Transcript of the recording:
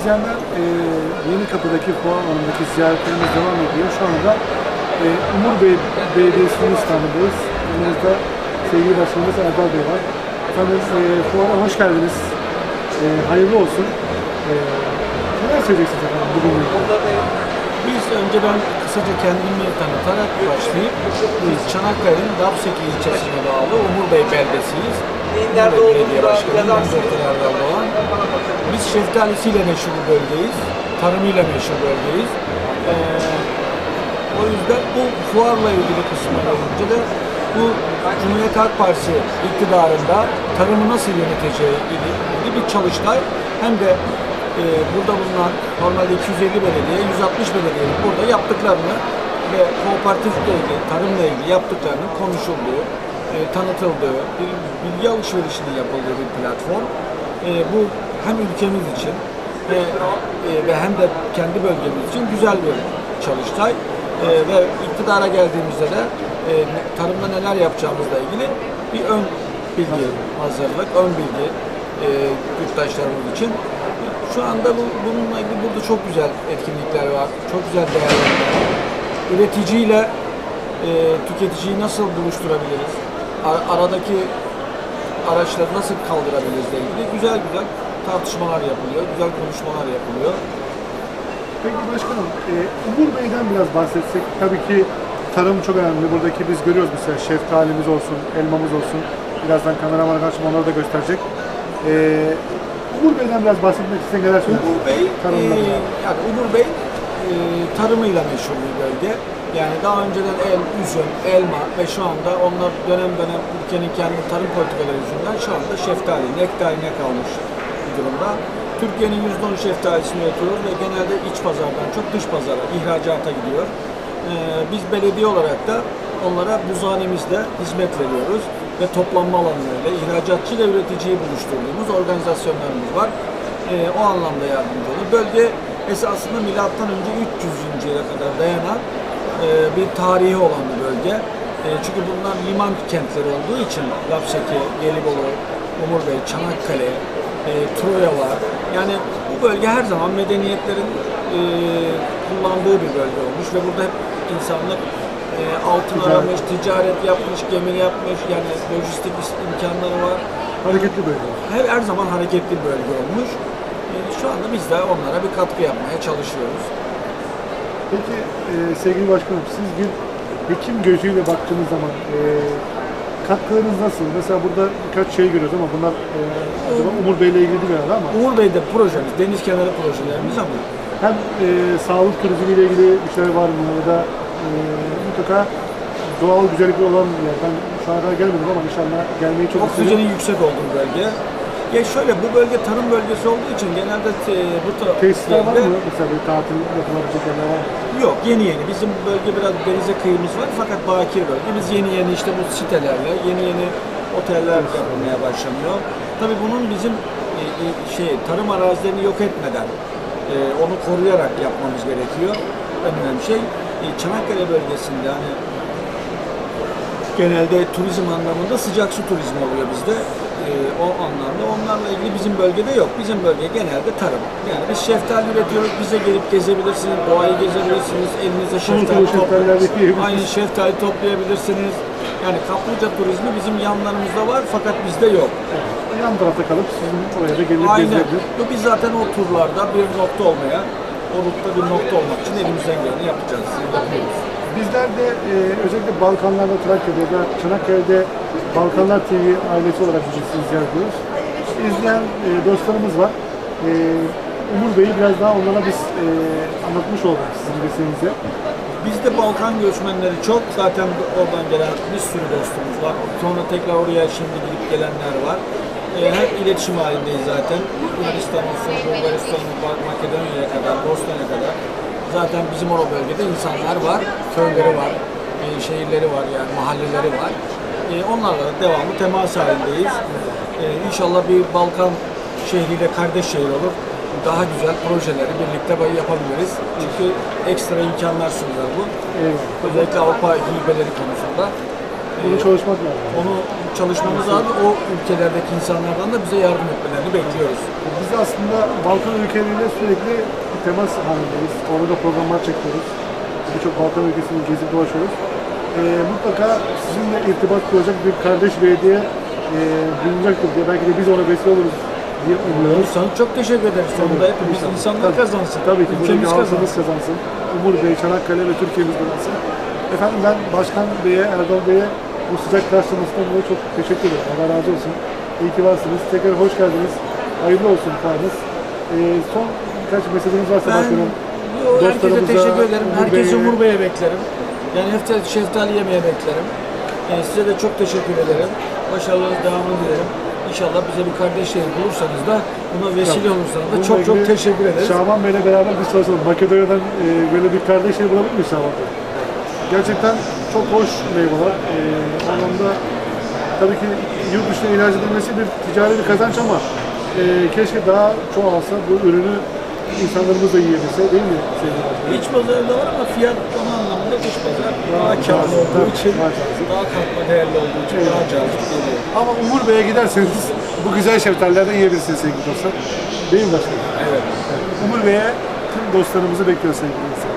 izleyenler e, Yeni Kapı'daki fuar alanındaki ziyaretlerimiz devam ediyor. Şu anda e, Umur Bey Belediyesi'nin standındayız. Yanımızda sevgili başkanımız Erdal Bey var. Efendim e, fuara hoş geldiniz. E, hayırlı olsun. E, neler söyleyeceksiniz efendim bugün? Biz önce ben kısaca kendimi tanıtarak başlayıp biz Çanakkale'nin Dapseki ilçesine bağlı Umur Bey beldesiyiz. Umur Bey Belediye da Başkanı. Mehmet Erdal Doğan. Biz şeftalisiyle meşhur bölgeyiz. Tarımıyla meşhur bölgeyiz. Ee, o yüzden bu fuarla ilgili kısmına gelince de bu Cumhuriyet Halk Partisi iktidarında tarımı nasıl yöneteceği ilgili bir çalıştay hem de e, burada bulunan normalde 250 belediye, 160 belediyenin burada yaptıklarını ve kooperatifle ilgili, tarımla ilgili yaptıklarının konuşulduğu, e, tanıtıldığı, bir bilgi alışverişinin yapıldığı bir platform. E, bu hem ülkemiz için ve, e, ve hem de kendi bölgemiz için güzel bir çalıştay. E, ve iktidara geldiğimizde de e, tarımda neler yapacağımızla ilgili bir ön bilgi hazırlık, ön bilgi e, yurttaşlarımız için. Şu anda bu, bununla ilgili burada çok güzel etkinlikler var, çok güzel değerlendirmeler var. Üreticiyle e, tüketiciyi nasıl buluşturabiliriz? Ar- aradaki araçları nasıl kaldırabiliriz ile ilgili güzel güzel tartışmalar yapılıyor, güzel konuşmalar yapılıyor. Peki başkanım, e, Umur Bey'den biraz bahsetsek. Tabii ki tarım çok önemli. Buradaki biz görüyoruz mesela şeftalimiz olsun, elmamız olsun. Birazdan kameraman arkadaşım onları da gösterecek. E, Umur Bey'den biraz bahsetmek isteyen neler söylersiniz? Umur Bey, Tarımla e, yani Umur Bey e, tarımıyla meşhur bir bölge. Yani daha önceden el, üzüm, elma ve şu anda onlar dönem dönem ülkenin kendi tarım politikaları yüzünden şu anda şeftali, nektarine kalmış bir durumda. Türkiye'nin %10 şeftalisini üretiyoruz ve genelde iç pazardan çok dış pazara, ihracata gidiyor. E, biz belediye olarak da onlara buzhanemizde hizmet veriyoruz ve toplanma alanlarıyla ihracatçı ile üreticiyi buluşturduğumuz organizasyonlarımız var. Ee, o anlamda yardımcı olur. Bölge esasında milattan önce 300. yıla kadar dayanan e, bir tarihi olan bir bölge. E, çünkü bunlar liman kentleri olduğu için Lapseki, Gelibolu, Umurbey, Çanakkale, e, Troya var. Yani bu bölge her zaman medeniyetlerin e, kullandığı bir bölge olmuş ve burada hep insanlık e, altın Ticaret. aramış, ticaret yapmış, gemi yapmış, yani lojistik imkanları var. Hareketli bölge. Her, her zaman hareketli bir bölge olmuş. E, şu anda biz de onlara bir katkı yapmaya çalışıyoruz. Peki e, sevgili başkanım siz bir hekim gözüyle baktığınız zaman e, katkılarınız nasıl? Mesela burada birkaç şey görüyoruz ama bunlar e, acaba Umur Bey'le ilgili değil herhalde ama Uğur Bey de projemiz, deniz kenarı projelerimiz ama hem e, sağlık turizmiyle ilgili bir şey var mı ya da e, mutlaka doğal güzellikleri olan bir yer. Ben şu ana kadar gelmedim ama inşallah gelmeyi çok isterim. oksijenin yüksek olduğu bölge. Ya şöyle bu bölge tarım bölgesi olduğu için genelde e, bu Tesisler var mı? Mesela bir tatil yapılabilecek yerler var mı? Yok yeni yeni. Bizim bölge biraz denize kıyımız var fakat bakir bölge. Biz yeni yeni işte bu sitelerle yeni yeni oteller yapılmaya başlanıyor. Tabii bunun bizim e, e, şey tarım arazilerini yok etmeden e, onu koruyarak yapmamız gerekiyor. En önemli şey Çanakkale bölgesinde hani genelde turizm anlamında sıcak su turizmi oluyor bizde. Ee, o anlamda onlarla ilgili bizim bölgede yok. Bizim bölge genelde tarım. Yani biz şeftali üretiyoruz. Bize gelip gezebilirsiniz, doğayı gezebilirsiniz. Elinizde şeftali toplayabilirsiniz. yiyebilirsiniz. Aynı şeftali toplayabilirsiniz. Yani kaplıca turizmi bizim yanlarımızda var fakat bizde yok. Yan tarafta kalıp sizin oraya da gelip Aynen. Biz zaten o turlarda bir nokta olmaya, o rutta bir nokta olmak için elimizden geleni yapacağız. Yapıyoruz. Bizler de e, özellikle Balkanlarda, Trakya'da ya da Çanakkale'de Balkanlar TV ailesi olarak izleyen diyoruz. İzleyen e, dostlarımız var. E, Umur Bey'i biraz daha onlara biz e, anlatmış olduk sizin vesilenize. Bizde Balkan göçmenleri çok. Zaten oradan gelen bir sürü dostumuz var. Sonra tekrar oraya şimdi gidip gelenler var. Ee, hep iletişim halindeyiz zaten. Yunanistan olsun, Bulgaristan, Makedonya'ya kadar, Bosna'ya kadar. Zaten bizim o bölgede insanlar var, köyleri var, e, şehirleri var yani mahalleleri var. E, onlarla da devamlı temas halindeyiz. E, inşallah bir Balkan şehriyle kardeş şehir olur. Daha güzel projeleri birlikte yapabiliriz. Çünkü ekstra imkanlar sunuyor bu. Özellikle Avrupa hibeleri konusunda. Bunu çalışmak lazım. onu çalışmamız lazım. O ülkelerdeki insanlardan da bize yardım etmelerini bekliyoruz. Biz aslında Balkan ülkeleriyle sürekli temas halindeyiz. Orada programlar çekiyoruz. Birçok Balkan ülkesini gezip dolaşıyoruz. Ee, mutlaka sizinle irtibat kuracak bir kardeş belediye e, bulunacaktır diye belki de biz ona vesile oluruz diye umuyoruz. Olursanız çok teşekkür ederiz. Sonunda hepimiz İnşallah. insanlar Tabii. kazansın. Tabii ki Ülkemiz kazansın. kazansın. Umur Bey, Çanakkale ve Türkiye'miz kazansın. Efendim ben Başkan Bey'e, Erdal Bey'e bu sıcak karşılamasından dolayı çok teşekkür ederim. Allah razı olsun. İyi ki varsınız. Tekrar hoş geldiniz. Hayırlı olsun fuarınız. Ee, son birkaç mesajınız varsa Ben yo, herkese Dostlarımıza, teşekkür ederim. Umur Herkesi Umur Bey'e beklerim. Yani hafta şeftali yemeye beklerim. Yani size de çok teşekkür ederim. Başarılarınız devamını dilerim. İnşallah bize bir kardeş şehir bulursanız da buna vesile olursanız da çok çok teşekkür ederiz. Şaban Bey'le beraber biz çalışalım. Makedonya'dan e, böyle bir kardeş şey bulabilir miyiz Şaban Bey? Gerçekten çok hoş meyveler. E, anlamda tabii ki yurt dışına ihraç edilmesi bir ticari bir kazanç ama e, keşke daha çoğalsa bu ürünü insanlarımız da yiyebilse değil mi sevgili başkanım? İç pazarı da var ama fiyat onun anlamında dış pazar daha karlı olduğu için, daha daha katma değerli olduğu için daha cazip geliyor. Ama Umur Bey'e giderseniz bu güzel şeftallerden yiyebilirsiniz sevgili dostlar. Değil mi başkanım? Evet. Umur Bey'e tüm dostlarımızı bekliyoruz sevgili insanlar.